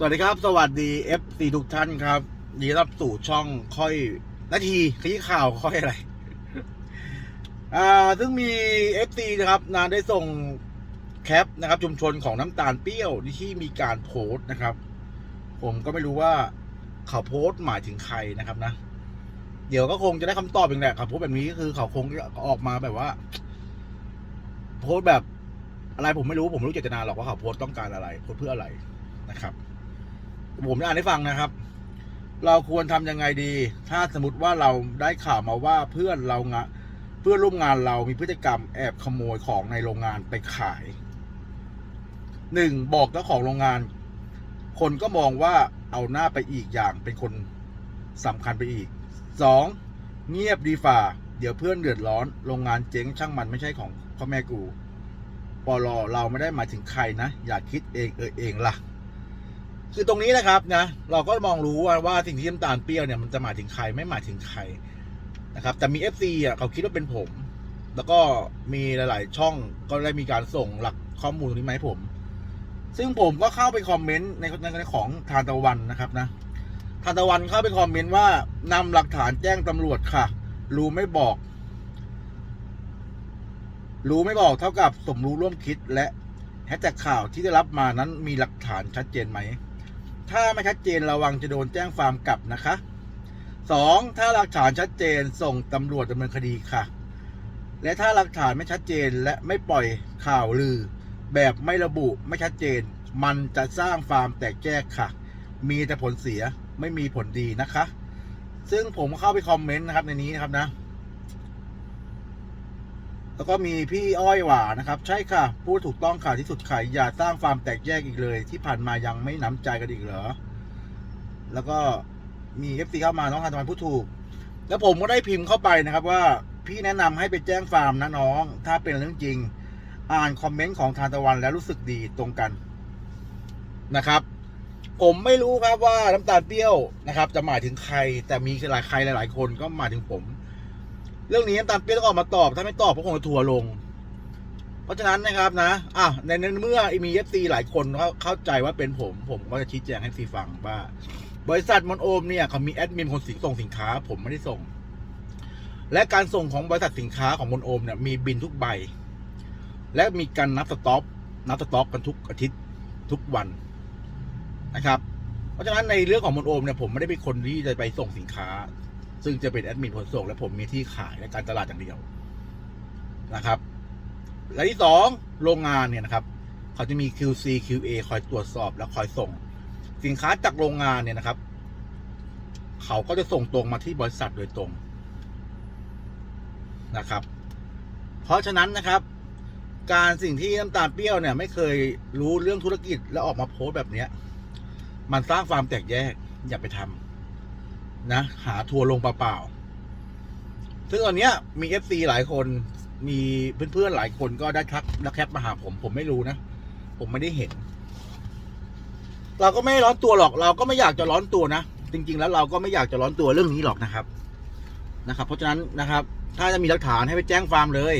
สวัสดีครับ สวัสดี FC ทุกท่านครับยินดีรับสู่ช่องค่อยนาทีขยี้ข่าวค่อยอะไร อ่า ซึ่งมี FC นะครับ นานได้ส่งแคปนะครับ ชุมชนของน้ำตาลเปรี้ยวที่มีการโพสต์นะครับ ผมก็ไม่รู้ว่าเขาโพสต์หมายถึงใครนะครับนะ เดี๋ยวก็คงจะได้คำตอบเองแหละเขาโพสต์แบบนี้ก็คือเขาคงออกมาแบบว่า โพสต์แบบอะไรผมไม่รู้ผมไม่รู้เจตนาหรอกว่าเขาโพสต์ต้องการอะไรโพสต์เพื่ออะไรนะครับ ผมจะอ่านให้ฟังนะครับ เราควรทำยังไงดี ถ้าสมมติว่าเราได้ข่าวมาว่าเพื่อนเรางะเพื่อนร่วมงานเรามีพฤติกรรมแอบขโมยของในโรงงานไปขายหนึ่งบอกเจ้าของโรงงาน คนก็มองว่าเอาหน้าไปอีกอย่างเป็นคนสำคัญไปอีกสองเงียบดีฝ่า เดี๋ยวเพื่อนเดือดร้อน โรงงานเจ๊งช่างมันไม่ใช่ของพ่อแม่กูปลอเราไม่ได้หมายถึงใครนะ อย่าคิดเองเออเองล่ะ คือตรงนี้นะครับนะเราก็มองรู้ว่าว่าสิ่งที่น้ำตาลเปรี้ยวเนี่ยมันจะหมายถึงใครไม่หมายถึงใครนะครับ แต่มี FC อะเขาคิดว่าเป็นผม แล้วก็มีหลาย ๆ ช่องก็ได้มีการส่งหลักข้อมูลตรงนี้มาให้ผม ซึ่งผมก็เข้าไปคอมเมนต์ในในของทานตะวันนะครับนะทานตะวันเข้าไปคอมเมนต์ว่านำหลักฐานแจ้งตำรวจค่ะ รู้ไม่บอก รู้ไม่บอกเท่ากับสมรู้ร่วมคิดและแฮชแท็กข่าวที่ได้รับมานั้นมีหลักฐานชัดเจนไหม ถ้าไม่ชัดเจนระวังจะโดนแจ้งความกลับนะคะสองถ้าหลักฐานชัดเจนส่งตำรวจดำเนินคดีค่ะ และถ้าหลักฐานไม่ชัดเจนและไม่ปล่อยข่าวลือ แบบไม่ระบุไม่ชัดเจน มันจะสร้างฟาร์มแตกแยกค่ะ มีแต่ผลเสียไม่มีผลดีนะคะ ซึ่งผมเข้าไปคอมเมนต์นะครับในนี้นะครับนะ แล้วก็มีพี่อ้อยหวานะครับ ใช่ค่ะ พูดถูกต้องค่ะที่สุดค่ะอย่าสร้างฟาร์มแตกแยกอีกเลย ที่ผ่านมายังไม่น้ำใจกันอีกเหรอ แล้วก็มีเอฟซีเข้ามาน้องฮันตะวันพูดถูก แล้วผมก็ได้พิมพ์เข้าไปนะครับว่าพี่แนะนำให้ไปแจ้งฟาร์มนะน้อง ถ้าเป็นเรื่องจริง อ่านคอมเมนต์ของทานตะวันแล้วรู้สึกดีตรงกันนะครับ ผมไม่รู้ครับว่าน้ำตาลเปรี้ยวนะครับ จะหมายถึงใคร แต่มีหลายใครหลาย ๆ คนก็หมายถึงผม เรื่องนี้น้ำตาลเปรี้ยต้องออกมาตอบ ถ้าไม่ตอบก็คงจะทัวร์ลง เพราะฉะนั้นนะครับนะ อะในเมื่อมีเอฟซีหลายคนเขาเข้าใจว่าเป็นผม ผมก็จะชี้แจงให้ซีฟังว่า บริษัทมอนโอมเนี่ยเขามีแอดมินคนส่งสินค้า ผมไม่ได้ส่ง และการส่งของบริษัทสินค้าของมอนโอมเนี่ยมีบินทุกใบ และมีการนับสต็อกนับสต็อกกันทุกอาทิตย์ทุกวันนะครับ เพราะฉะนั้นในเรื่องของมอนโอมเนี่ยผมไม่ได้เป็นคนที่จะไปส่งสินค้า ซึ่งจะเป็นแอดมินขนส่งและผมมีที่ขายและการตลาดอย่างเดียวนะครับ และที่สองโรงงานเนี่ยนะครับ เขาจะมี QC QA คอยตรวจสอบและคอยส่ง สินค้าจากโรงงานเนี่ยนะครับ เขาก็จะส่งตรงมาที่บริษัทโดยตรงนะครับ เพราะฉะนั้นนะครับ การสิ่งที่น้ำตาลเปรี้ยวเนี่ย ไม่เคยรู้เรื่องธุรกิจแล้วออกมาโพสต์แบบเนี้ยมันสร้างความแตกแยกอย่าไปทำ นะ หาทัวร์ลงเปล่าๆซึ่งตอนเนี้ยมีเอฟซีหลายคนมีเพื่อนๆหลายคนก็ได้ทักและแคปมาหาผม ผมไม่รู้นะ ผมไม่ได้เห็น เราก็ไม่ร้อนตัวหรอก เราก็ไม่อยากจะร้อนตัวนะจริง ๆ แล้วเราก็ไม่อยากจะร้อนตัวเรื่องนี้หรอกนะครับนะครับ เพราะฉะนั้นนะครับ ถ้าจะมีหลักฐานให้ไปแจ้งฟาร์มเลย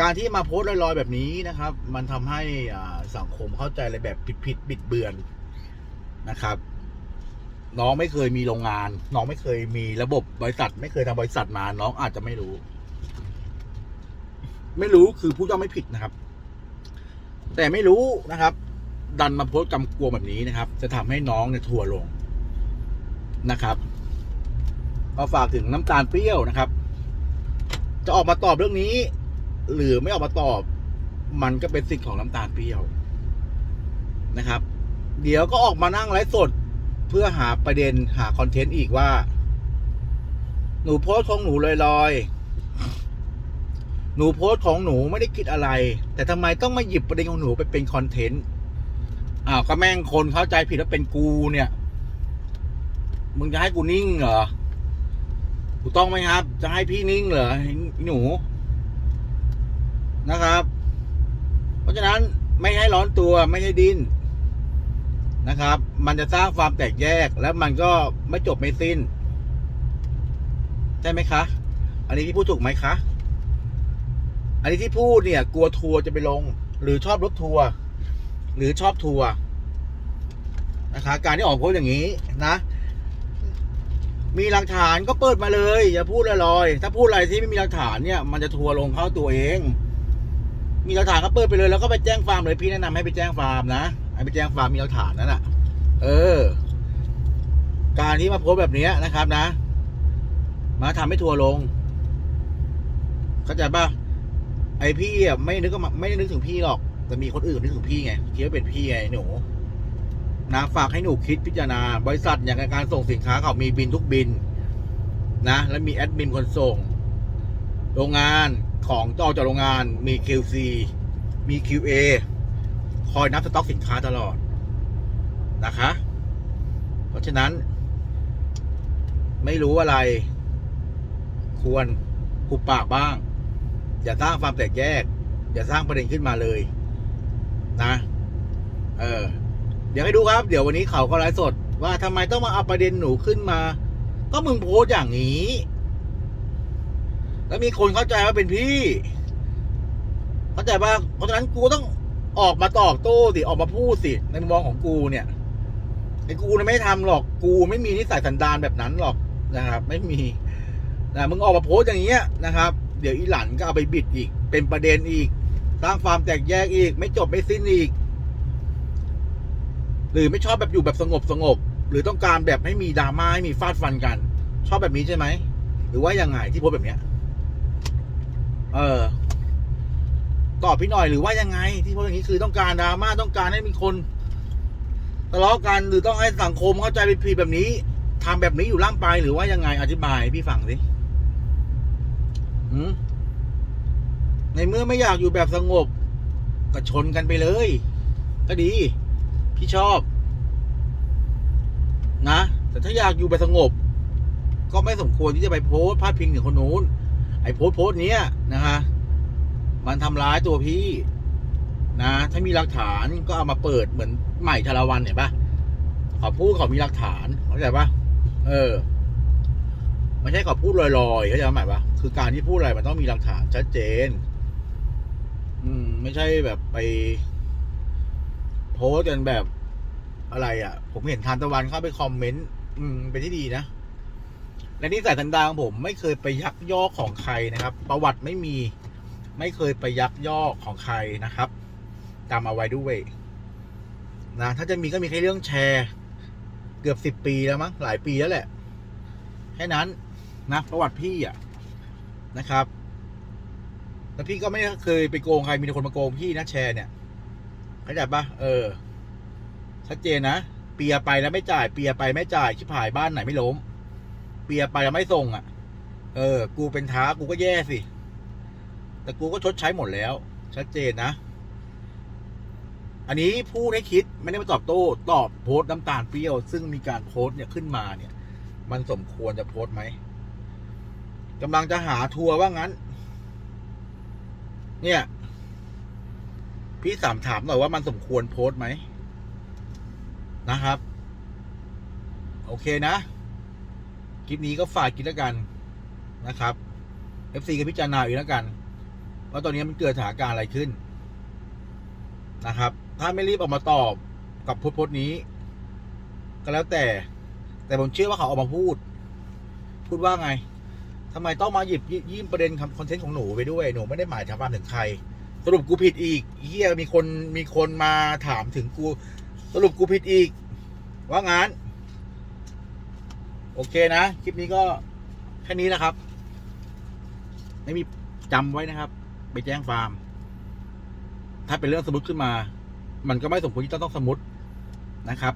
การที่มาโพสต์ลอยๆแบบนี้นะครับ มันทำให้สังคมเข้าใจอะไรแบบผิดๆบิดเบือนนะครับ น้องไม่เคยมีโรงงาน น้องไม่เคยมีระบบบริษัท ไม่เคยทำบริษัทมา น้องอาจจะไม่รู้ ไม่รู้คือผู้ย่อมไม่ผิดนะครับ แต่ไม่รู้นะครับ ดันมาโพสต์กำกวมแบบนี้นะครับ จะทำให้น้องเนี่ยทัวร์ลงนะครับก็ฝากถึงน้ำตาลเปรี้ยวนะครับ จะออกมาตอบเรื่องนี้ หรือไม่ออกมาตอบ มันก็เป็นสิทธิ์ของน้ำตาลเปรี้ยวนะครับ เดี๋ยวก็ออกมานั่งไลฟ์สด เพื่อหาประเด็นหาคอนเทนต์อีกว่า หนูโพสของหนูลอยๆ หนูโพสของหนูไม่ได้คิดอะไร แต่ทำไมต้องมาหยิบประเด็นของหนูไปเป็นคอนเทนต์อ้าวก็แม่งคนเข้าใจผิดว่าเป็นกูเนี่ย มึงจะให้กูนิ่งเหรอถูกต้องไหมครับ จะให้พี่นิ่งเหรอหนูนะครับ เพราะฉะนั้นไม่ให้ร้อนตัวไม่ให้ดิ้น นะครับ มันจะสร้างความแตกแยกแล้วมันก็ไม่จบไม่สิ้น ใช่ไหมคะ อันนี้ที่พูดถูกไหมคะ อันนี้ที่พูดเนี่ย กลัวทัวร์จะไปลง หรือชอบรถทัวร์หรือชอบทัวร์นะคะการที่ออกโพสอย่างนี้นะ มีหลักฐานก็เปิดมาเลย อย่าพูดลอยๆถ้าพูดอะไรที่ไม่มีหลักฐานเนี่ย มันจะทัวร์ลงเข้าตัวเอง มีหลักฐานก็เปิดไปเลย แล้วก็ไปแจ้งฟาร์มเลยพี่แนะนำให้ไปแจ้งฟาร์มนะ ให้ไปแจ้งฟามมีหลักฐานนั่นแหะเออ การที่มาโพสแบบนี้นะครับนะ มาทำให้ทัวร์ลง เข้าใจป่ะ ไอพี่อะไม่นึกว่าไม่ได้นึกถึงพี่หรอก แต่มีคนอื่นนึกถึงพี่ไงคิดว่าเป็นพี่ไงหนูนะฝากให้หนูคิดพิจารณา บริษัทอย่างการส่งสินค้าเขามีบินทุกบิน นะ แล้วมีแอดมินคนส่ง โรงงานของต่อจากโรงงานมี QC มี QA คอยนับสต็อกสินค้าตลอดนะคะ เพราะฉะนั้น ไม่รู้อะไร ควรหุบปากบ้าง อย่าสร้างความแตกแยก อย่าสร้างประเด็นขึ้นมาเลย นะ เออ เดี๋ยวให้ดูครับ เดี๋ยววันนี้เขาก็ไลฟ์สด ว่าทำไมต้องมาเอาประเด็นหนูขึ้นมา ก็มึงโพสอย่างนี้ แล้วมีคนเข้าใจว่าเป็นพี่ เข้าใจป่ะเพราะฉะนั้นกูต้อง ออกมาตอบโต้สิออกมาพูดสิในมุมมองของกูเนี่ยไอ้กูไม่ทำหรอกกูไม่มีนิสัยสันดานแบบนั้นหรอกนะครับ ไม่มีนะมึงออกมาโพสอย่างเงี้ยนะครับ เดี๋ยวอีหลันก็เอาไปบิดอีก เป็นประเด็นอีกสร้างความแตกแยกอีก ไม่จบไม่สิ้นอีก หรือไม่ชอบแบบอยู่แบบสงบสงบหรือต้องการแบบให้มีดราม่าให้มีฟาดฟันกัน ชอบแบบนี้ใช่ไหมหรือว่ายังไงที่โพสแบบเนี้ย เออ ตอบพี่หน่อยหรือว่ายังไง ที่พสต์อย่างนี้คือต้องการดราม่าต้องการให้มีคนทะเลาะกันหรือต้องให้สังคมเข้าใจผิดแบบนี้ทำแบบนี้อยู่ล่ำไปหรือว่ายังไงอธิบายพี่ฟังสิในเมื่อไม่อยากอยู่แบบสงบก็ชนกันไปเลย ก็ดี พี่ชอบ นะ แต่ถ้าอยากอยู่แบบสงบ ก็ไม่สมควรที่จะไปโพสต์พาดพิงถึงคนนู้นไอ้โพสต์โพสต์เนี้ยนะคะ มันทำร้ายตัวพี่นะ ถ้ามีหลักฐานก็เอามาเปิดเหมือนใหม่ชาลวันเห็นปะเขาพูดเขามีหลักฐานเข้าใจปะเออไม่ใช่เขาพูดลอยๆเข้าใจไหมปะคือการที่พูดอะไรมันต้องมีหลักฐานชัดเจน อืม ไม่ใช่แบบไป โพสกันแบบอะไรอะ ผมเห็นทานตะวันเข้าไปคอมเมนต์อืม เป็นที่ดีนะและนิสัยสันดาของผมไม่เคยไปยักยอกของใครนะครับ ประวัติไม่มี ไม่เคยไปยักยอกของใครนะครับจำเอาไว้ด้วยนะถ้าจะมีก็มีแค่เรื่องแชร์ เกือบสิบปีแล้วมั้งหลายปีแล้วแหละ แค่นั้นนะประวัติพี่อะนะครับแล้วพี่ก็ไม่เคยไปโกงใครมีแต่คนมาโกงพี่นะแชร์เนี่ยเข้าใจปะเออชัดเจนนะเปียไปแล้วไม่จ่าย เปียไปไม่จ่ายชิบหายบ้านไหนไม่ล้ม เปียไปแล้วไม่ส่งอะ เออ กูเป็นท้ากูก็แย่สิ แต่กูก็ชดใช้หมดแล้ว ชัดเจนนะ อันนี้พูดให้คิดไม่ได้มาตอบโต้ตอบโพสต์น้ำตาลเปรี้ยว ซึ่งมีการโพสต์เนี่ยขึ้นมาเนี่ย มันสมควรจะโพสต์ไหมกำลังจะหาทัวร์ว่างั้น เนี่ย พี่สามถามหน่อยว่ามันสมควรโพสต์ไหมนะครับ โอเคนะ คลิปนี้ก็ฝากกินแล้วกันนะครับ FC ก็พิจารณาอีกแล้วกัน ว่าตอนนี้มันเกิดสถานการณ์อะไรขึ้นนะครับ ถ้าไม่รีบออกมาตอบกับโพสต์นี้ ก็แล้วแต่ แต่ผมเชื่อว่าเขาออกมาพูด พูดว่าไงทำไมต้องมาหยิบยิ้มประเด็นคอนเทนต์ของหนูไปด้วยหนูไม่ได้หมายถึงความถึงใคร สรุปกูผิดอีกเฮียมีคนมีคนมาถามถึงกู สรุปกูผิดอีก ว่างั้นโอเคนะ คลิปนี้ก็แค่นี้นะครับ ไม่มีจำไว้นะครับ ไปแจ้งฟาร์มถ้าเป็นเรื่องสมมติขึ้นมา มันก็ไม่สมควรที่จะต้องสมมตินะครับ